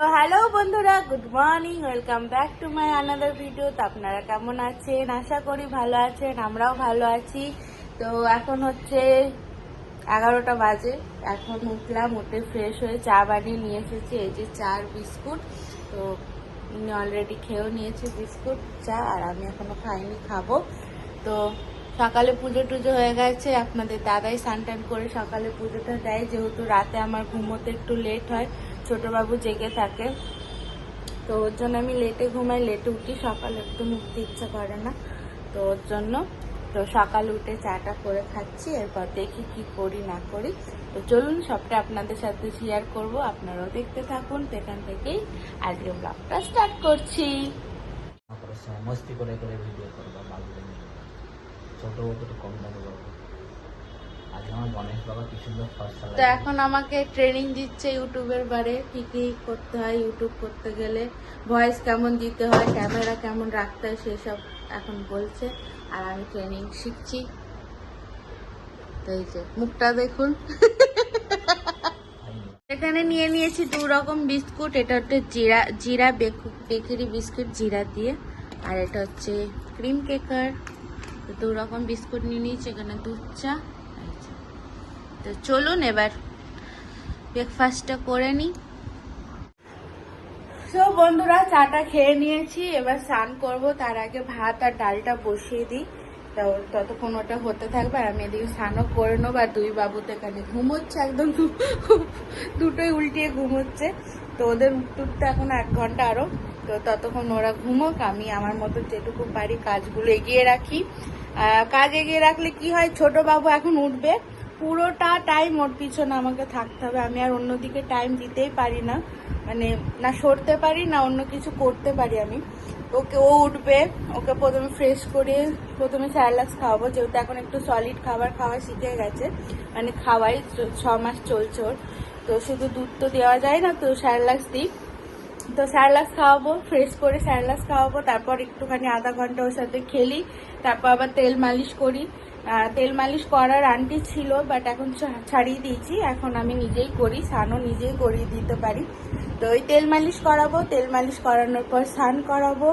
Hello বন্ধুরা, good morning, welcome back to my another video. তো আপনারা কেমন আছেন? আশা করি ভালো আছেন, আমরাও ভালো আছি। তো এখন হচ্ছে এগারোটা বাজে, এখন উঠলাম, উঠে ফ্রেশ হয়ে চা বানিয়ে নিয়ে এসেছি, এই যে চা আর বিস্কুট। তো অলরেডি খেয়েও নিয়েছি বিস্কুট, চা, আর আমি এখনও খাইনি, খাব। তো সকালে পুজো টুজো হয়ে গেছে, আপনাদের দাদাই স্নান টান করে সকালে পুজোটা দেয়, যেহেতু রাতে আমার ঘুমোতে একটু লেট হয়। ছোটবাবু জেগে থাকে। তো ওর জন্য আমি লেটে ঘুমাই লেটে উঠি, সকালে একটু উঠতে ইচ্ছা করে না। তো ওর জন্য, তো সকাল উঠে চাটা করে খাচ্ছি, এরপর দেখি কি করি, না করি। তো চলুন, সবটা আপনাদের সাথে শেয়ার করব। আপনারাও দেখতে থাকুন। সেখান থেকেই আজকে ব্লগটা স্টার্ট করছি। মস্তি করে করে ভিডিও করব ছোট কম দামে করব আজকে আমার গণেশ বাবা কি সুন্দর ফসল তো এখন আমাকে ট্রেনিং দিচ্ছে ইউটিউবের বারে কি কি করতে হয় ইউটিউব করতে গেলে ভয়েস কেমন দিতে হয় ক্যামেরা কেমন রাখতে হয় সেসব এখন বলছে আর আমি ট্রেনিং শিখছি। তো এই যে মুখটা দেখুন। এখানে নিয়ে নিয়েছি দু রকম বিস্কুট এটা হচ্ছে জিরা জিরা বেকু- বেকারি বিস্কুট জিরা দিয়ে আর এটা হচ্ছে ক্রিম কেকার। তো দু রকম বিস্কুট নিয়ে নিয়েছি এখানে দুধ চা। তো চলুন এবার ব্রেকফাস্টটা করে নিই। তো বন্ধুরা, চাটা খেয়ে নিয়েছি। এবার স্নান করব। তার আগে ভাত আর ডালটা বসিয়ে দিই। তো ততক্ষণ ওটা হতে থাকবে আর আমি এদিকে স্নানও করে নেব আর দুই বাবু তো এখানে ঘুমোচ্ছে একদম। দুটোই উল্টিয়ে ঘুমোচ্ছে। তো ওদের উঠতে এখন এক ঘণ্টা আরও। তো ততক্ষণ ওরা ঘুমোক। আমি আমার মতো যেটুকু পারি কাজগুলো এগিয়ে রাখি। কাজ এগিয়ে রাখলে কি হয়? ছোট বাবু এখন উঠবে। পুরোটা টাইম ওর পিছনে আমাকে থাকতে হবে। আমি আর অন্যদিকে টাইম দিতেই পারি না। মানে না সরতে পারি, না অন্য কিছু করতে পারি আমি। ওকে, ও উঠবে, ওকে প্রথমে ফ্রেশ করে প্রথমে স্যালাক্স খাওয়াবো। যেহেতু এখন একটু সলিড খাবার খাওয়া শিখে গেছে। মানে খাওয়াই ছ মাস চলছে ওর। তো শুধু দুধ তো দেওয়া যায় না, তো স্যালাক্স দিই। তো স্যারলাক্স খাওয়াবো ফ্রেশ করে স্যারলাক্স খাওয়াবো। তারপর একটুখানি আধা ঘণ্টা ওর সাথে খেলি। তারপর আবার তেল মালিশ করি। তেল মালিশ করার আন্টি ছিল বাট এখন ছাড়িয়ে দিয়েছি। এখন আমি নিজেই করি, স্নানও নিজেই করিয়ে দিতে পারি। তো ওই তেল মালিশ করাবো, তেল মালিশ করানোর পর স্নান করাবো,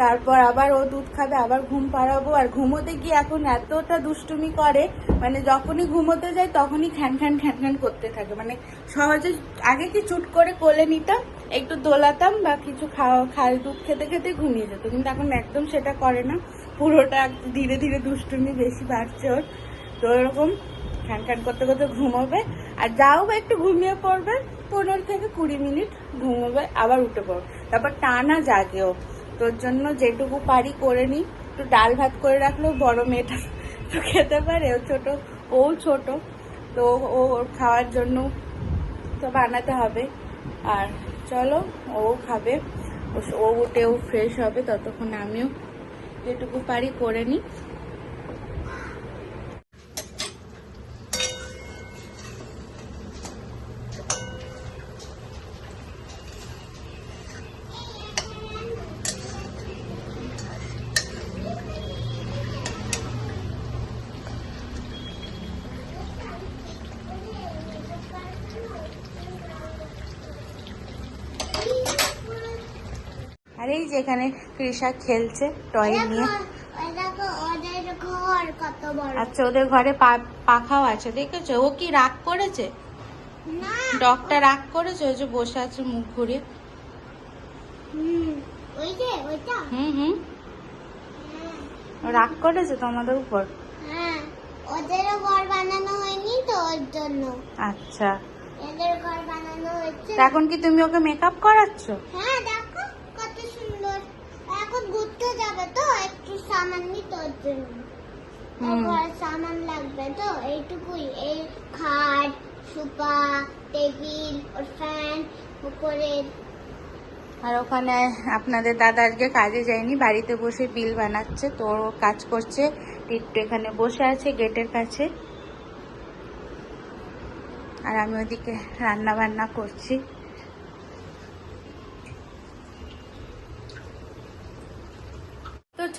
তারপর আবার ও দুধ খাবে, আবার ঘুম পাড়াবো। আর ঘুমোতে গিয়ে এখন এতটা দুষ্টুমি করে মানে যখনই ঘুমোতে যায় তখনই খ্যান খ্যান খ্যান খ্যান করতে থাকে। মানে সহজে আগে কি চুট করে কোলে নিতাম, একটু দোলাতাম বা কিছু খাওয়া খাই দুধ খেতে খেতে ঘুমিয়ে যেত। কিন্তু এখন একদম সেটা করে না। পুরোটা ধীরে ধীরে দুষ্টুমি বেশি বাড়ছে ওর। তো এরকম খ্যান খ্যান করতে করতে ঘুমোবে। আর যাও বা একটু ঘুমিয়ে পড়বে, পনেরো থেকে কুড়ি মিনিট ঘুমোবে, আবার উঠে পড়বে। তারপর টানা জাগেও তোর জন্য যেটুকু পারি করে নিই। একটু ডাল ভাত করে রাখলেও বড় মেয়েটা তো খেতে পারে। ও ছোট ও ছোট। তো ও খাওয়ার জন্য তো বানাতে হবে। আর চলো, ও খাবে। ও- ও উঠে ফ্রেশ হবে, ততক্ষণ আমিও যেটুকু পারি করে নিই। আর এই যে এখানে কৃষা খেলছে টয় নিয়ে। আচ্ছা ওদের ঘরে পাখাও আছে দেখেছ? ও কি রাগ করেছে? না। ডগটা রাগ করেছে? ওই যে বসে আছে মুখ ঘুরিয়ে। হুম হুম হুম। হ্যাঁ, রাগ করেছে তোমাদের উপর? হ্যাঁ ওদেরও ঘর বানানো হয়নি তো ওর জন্য। আচ্ছা। এদের ঘর বানানো হয়েছে এখন কি তুমি ওকে মেকআপ করাচ্ছ? হ্যাঁ এখন ঘুরতে যাবে তো একটু সামান নিতে ওর জন্য। সামান লাগবে তো এইটুকুই। এই খাট সুপা টেবিল ওর ফ্যান উপরে আর ওখানে আপনাদের দাদা আজকে কাজে যায়নি বাড়িতে বসে বিল বানাচ্ছে তো কাজ করছে টিট্টু এখানে বসে আছে গেটের কাছে। আর আমি ওদিকে রান্না বান্না করছি।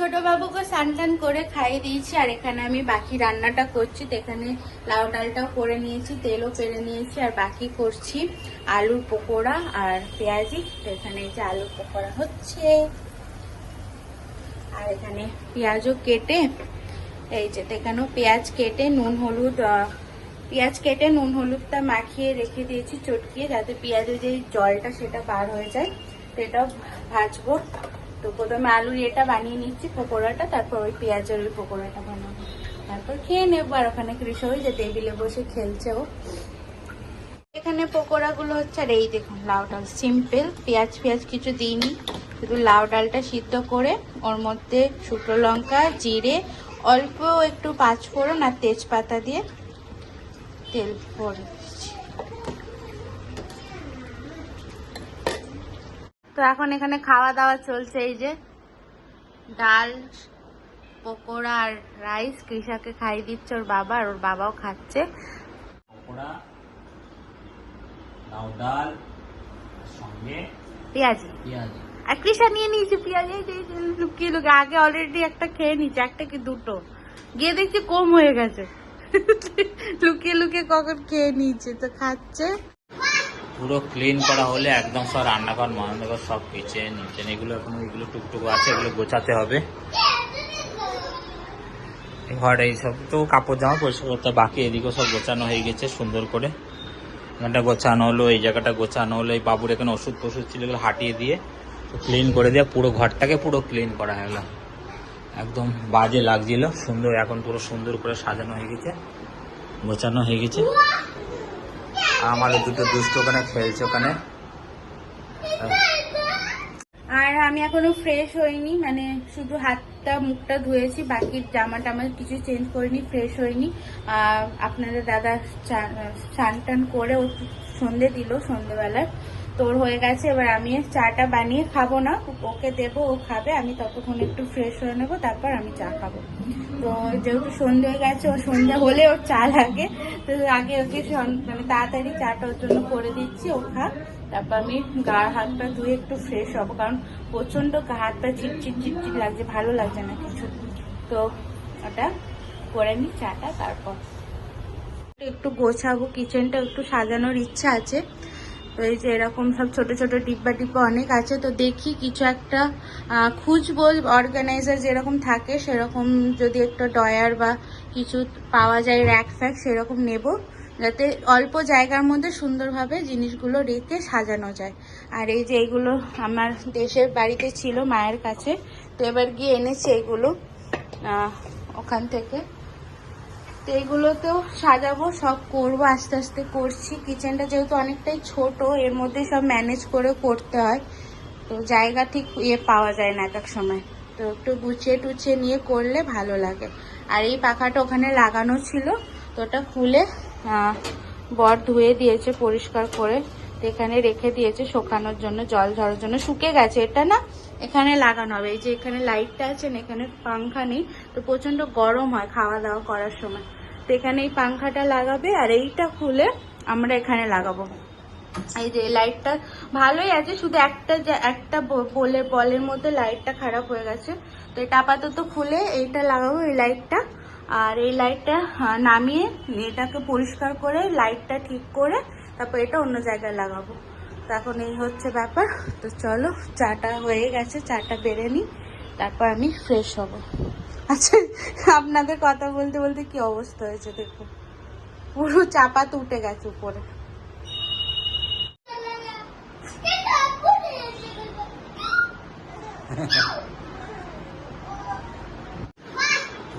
ছোট বাবুকে স্নান করে খাইয়ে দিয়েছি, আর এখানে আমি বাকি রান্নাটা করছি। তো এখানে লাউ ডালটাও করে নিয়েছি, তেলও পেরে নিয়েছি, আর বাকি করছি আলুর পকোড়া আর পেঁয়াজি। তো এখানে এই যে আলুর পকোড়া হচ্ছে। আর এখানে পেঁয়াজও কেটে, এই যে এখানেও পেঁয়াজ কেটে, নুন, হলুদ পেঁয়াজ কেটে, নুন, হলুদটা মাখিয়ে রেখে দিয়েছি চটকিয়ে, যাতে পেঁয়াজের যে জলটা সেটা বার হয়ে যায়। তো এটাও ভাজবো। তো প্রথমে আলুর এটা বানিয়ে নিচ্ছি পকোড়াটা, তারপর ওই পেঁয়াজের ওই পকোড়াটা বানাবো। তারপর খেয়ে নেব আর ওখানে কৃষক যে টেবিলে বসে খেলছে ও। এখানে পকোড়াগুলো হচ্ছে, আর এই দেখুন লাউ ডাল, সিম্পল। পেঁয়াজ পেঁয়াজ কিছু দিইনি, শুধু লাউ ডালটা সিদ্ধ করে, ওর মধ্যে শুকনো লঙ্কা, জিরে, অল্প একটু পাঁচফোড়ন আর তেজপাতা দিয়ে তেল ভরে। তো এখন এখানে খাওয়া দাওয়া চলছে এই যে ডাল পকোড়া আর রাইস। কৃষাকে খাইয়ে দিচ্ছে ওর বাবা আর ওর বাবাও খাচ্ছে। পকোড়া লাউ ডাল সঙ্গে পেঁয়াজি। পেঁয়াজি। আর কৃষা নিয়ে নিয়েছে পেঁয়াজ লুকিয়ে লুকিয়ে। আগে অলরেডি একটা খেয়ে নিচ্ছে একটা কি দুটো। গিয়ে দেখছি কম হয়ে গেছে। লুকিয়ে লুকিয়ে কখন খেয়ে নিয়েছে তো খাচ্ছে। পুরো ক্লিন করা হলে একদম সব রান্নাঘর, মহানগর সব কিচেন নিচেন এগুলো এখন, এগুলো টুকটুক আছে, এগুলো গোছাতে হবে। ঘর এইসব তো কাপড় জামা পরিষ্কার করতে বাকি এদিকেও সব গোছানো হয়ে গেছে সুন্দর করে। এখানটা গোছানো হলো, এই জায়গাটা গোছানো হলো। এই বাবুর এখানে ওষুধ টষুধ ছিল এগুলো হাঁটিয়ে দিয়ে ক্লিন করে দিয়ে পুরো ঘরটাকে পুরো ক্লিন করা হলো একদম বাজে লাগছিল, সুন্দর, এখন পুরো সুন্দর করে সাজানো হয়ে গেছে, গোছানো হয়ে গেছে। আর আমাদের দুটো দুষ্ট ওখানে খেলছে ওখানে। আর আমি এখনও ফ্রেশ হইনি মানে শুধু হাতটা, মুখটা ধুয়েছি, বাকি জামা টামা কিছু চেঞ্জ করিনি ফ্রেশ হইনি। আপনাদের দাদা স্নান টান করে সন্ধে দিল সন্ধেবেলায় তোর হয়ে গেছে, এবার আমি চাটা বানিয়ে খাব না, ওকে দেবো, ও খাবে, আমি ততক্ষণ একটু ফ্রেশ হয়ে নেব, তারপর আমি চা খাব। তো যেহেতু সন্ধে হয়ে গেছে, ও সন্ধে হলে ওর চা লাগে, তো আগে ওকে মানে তাড়াতাড়ি চাটা ওর জন্য করে দিচ্ছি, ও খা, তারপর আমি গা হাতটা ধুয়ে একটু ফ্রেশ হব, কারণ প্রচণ্ড গা হাত পা চিটচিট চিটচিট লাগছে, ভালো লাগছে না কিছু। তো ওটা করে নি চাটা, তারপর একটু গোছাবো কিচেনটা একটু সাজানোর ইচ্ছা আছে। তো এই যে এরকম সব ছোট ছোট ডিব্বা টিব্বা অনেক আছে, তো দেখি কিছু একটা খুঁজবো। অর্গানাইজার যেরকম থাকে সেরকম যদি একটা ডয়ার বা কিছু পাওয়া যায় র্যাক ফ্যাক সেরকম নেব, যাতে অল্প জায়গার মধ্যে সুন্দরভাবে জিনিসগুলো রেখে সাজানো যায়। আর এই যে এইগুলো আমার দেশের বাড়িতে ছিল মায়ের কাছে, তো এবার গিয়ে এনেছি এগুলো ওখান থেকে। তো এগুলো তো সাজাবো, সব করব, আস্তে আস্তে করছি। কিচেনটা যেহেতু অনেকটাই ছোট, এর মধ্যে সব ম্যানেজ করে করতে হয়। তো জায়গা ঠিক ইয়ে পাওয়া যায় না এক এক সময়। তো একটু গুছিয়ে টুছিয়ে নিয়ে করলে ভালো লাগে। আর এই পাখাটা ওখানে লাগানো ছিল, তো ওটা খুলে বর ধুয়ে দিয়েছে পরিষ্কার করে। এখানে রেখে দিয়েছে শুকানোর জন্য, জল ঝরার জন্য। শুকে গেছে, এটা না এখানে লাগানো হবে। এই যে এখানে লাইটটা আছে না, এখানে পাংখা নেই, তো প্রচণ্ড গরম হয় খাওয়া দাওয়া করার সময়। তো এখানে এই পাংখাটা লাগাবে আর এইটা খুলে আমরা এখানে লাগাবো। এই যে লাইটটা ভালোই আছে, শুধু একটা একটা বলে, বলের মধ্যে লাইটটা খারাপ হয়ে গেছে। তো এটা আপাতত খুলে এইটা লাগাবো, এই লাইটটা আর এই লাইটটা নামিয়ে এটাকে পরিষ্কার করে লাইটটা ঠিক করে তারপর এটা অন্য জায়গায় লাগাবো। তো এখন এই হচ্ছে ব্যাপার। তো চলো, চাটা হয়ে গেছে, চাটা বেড়ে নিই, তারপর আমি ফ্রেশ হব। আচ্ছা আপনাদের কথা বলতে বলতে কি অবস্থা হয়েছে দেখুন। পুরো চাপা তো উঠে গেছে উপরে।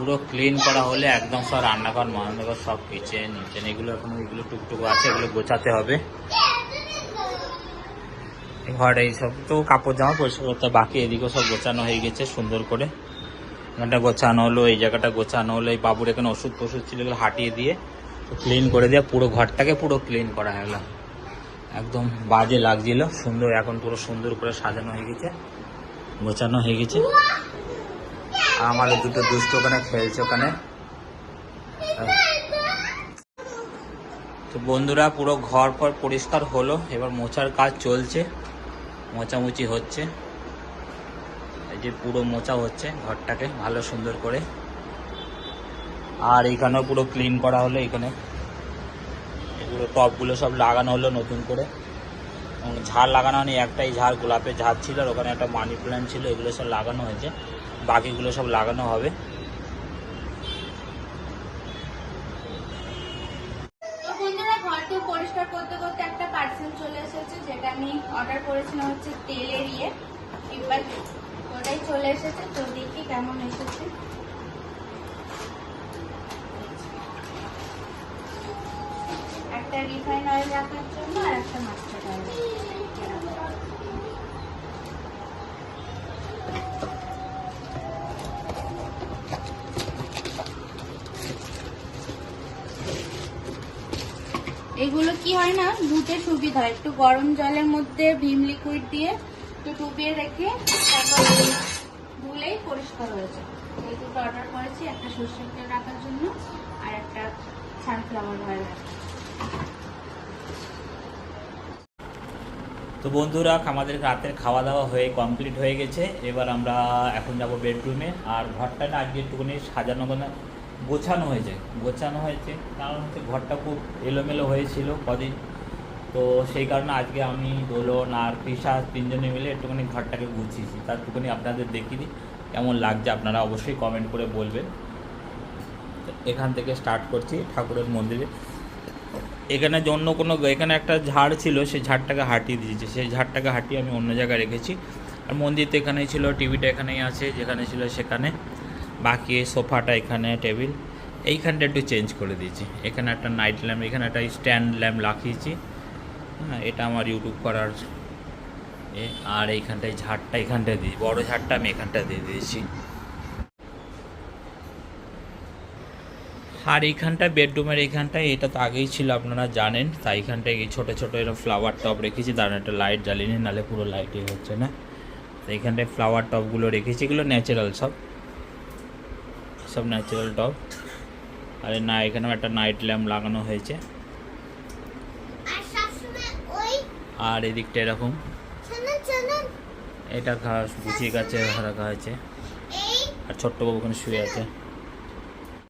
পুরো ক্লিন করা হলে একদম সব রান্নাঘর, মহানগর সব কিচেন নিচেন এগুলো এখন এগুলো টুকটুক আছে, এগুলো গোছাতে হবে। ঘর এইসব তো কাপড় জামা পরিষ্কার করতে বাকি এদিকেও সব গোছানো হয়ে গেছে সুন্দর করে। এখানটা গোছানো হলো, এই জায়গাটা গোছানো হলো, এই বাবুর এখানে ওষুধ টষুধ ছিল এগুলো হাঁটিয়ে দিয়ে ক্লিন করে দিয়ে পুরো ঘরটাকে পুরো ক্লিন করা হলো একদম বাজে লাগছিল, সুন্দর, এখন পুরো সুন্দর করে সাজানো হয়ে গেছে, গোছানো হয়ে গেছে। আর আমাদের দুটো দুষ্ট ওখানে খেলছে ওখানে। তো বন্ধুরা, পুরো ঘর পর পরিষ্কার হলো, এবার মোছার কাজ চলছে, মোছামুছি হচ্ছে। এই যে পুরো মোচা হচ্ছে ঘরটাকে ভালো সুন্দর করে। আর এখানেও পুরো ক্লিন করা হলো এখানে। এগুলো টপগুলো সব লাগানো হলো নতুন করে। ঝাড় লাগানো হয়নি, একটাই ঝাড়, গোলাপের ঝাড় ছিল আর ওখানে একটা মানি প্ল্যান্ট ছিল, এগুলো সব লাগানো হয়েছে। বাকিগুলো সব লাগানো হবে। পরিষ্কার করতে করতে একটা পার্সেল চলে এসেছে, যেটা আমি অর্ডার করেছিলাম হচ্ছে তেলের ইয়ে। ওটাই চলে এসেছে, তো দেখি কেমন এসেছে। একটা রিফাইন অয়েল রাখার জন্য আর একটা মাস্টার্ড এগুলো কি হয় না, ধুতে সুবিধা হয়। একটু গরম জলের মধ্যে ভীম লিকুইড দিয়ে একটু ডুবিয়ে রেখে তারপর ধুলেই পরিষ্কার হয়ে যায়। এই দুটো অর্ডার করেছি, একটা সর্ষের তেল রাখার জন্য আর একটা সানফ্লাওয়ার অয়েল তো বন্ধুরা, আমাদের রাতের খাওয়া দাওয়া হয়ে কমপ্লিট হয়ে গেছে। এবার আমরা এখন যাব বেডরুমে আর ঘরটা না আজকে একটুখানি সাজানো গোছানো হয়েছে। গোছানো হয়েছে, কারণ হচ্ছে ঘরটা খুব এলোমেলো হয়েছিল কদিন। তো সেই কারণে আজকে আমি দোলন আর পিসা তিনজনে মিলে একটুখানি ঘরটাকে গুছিয়েছি। তার একটুখানি আপনাদের দেখিয়ে দিই, কেমন লাগছে আপনারা অবশ্যই কমেন্ট করে বলবেন। এখান থেকে স্টার্ট করছি ঠাকুরের মন্দিরে। এখানে অন্য কোনো এখানে একটা ঝাড় ছিল সেই ঝাড়টাকে হাটিয়ে দিয়েছে। সেই ঝাড়টাকে হাটিয়ে আমি অন্য জায়গায় রেখেছি। আর মন্দির তো এখানেই ছিল, টিভিটা এখানেই আছে, যেখানে ছিল সেখানে। বাকি সোফাটা এখানে, টেবিল। এইখানটা একটু চেঞ্জ করে দিয়েছি। এখানে একটা নাইট ল্যাম্প, এখানে একটা স্ট্যান্ড ল্যাম্প লাগিয়েছি হ্যাঁ এটা আমার ইউটিউব করার আর এইখানটায় ঝাড়টা এখানটায় দিই বড় ঝাড়টা আমি এখানটা দিয়ে দিয়েছি। আর এইখানটা বেডরুমের এইখানটায় এটা তো আগেই ছিল আপনারা জানেন। তাই এইখানটায় এই ছোটো ছোটো এরকম ফ্লাওয়ার টপ রেখেছি দাঁড়ান একটা লাইট জ্বালিয়ে নিই নাহলে পুরো লাইটই হচ্ছে না। তো এইখানটায় ফ্লাওয়ার টপগুলো রেখেছি এগুলো ন্যাচারাল সব। সব ন্যাচারাল টপ আরে না এখানেও একটা নাইট ল্যাম্প লাগানো হয়েছে। আর এদিকটা এরকম। এটা ঘাস গুছিয়ে গাছে রাখা হয়েছে। আর ছোট্ট বাবু ওখানে শুয়ে আছে।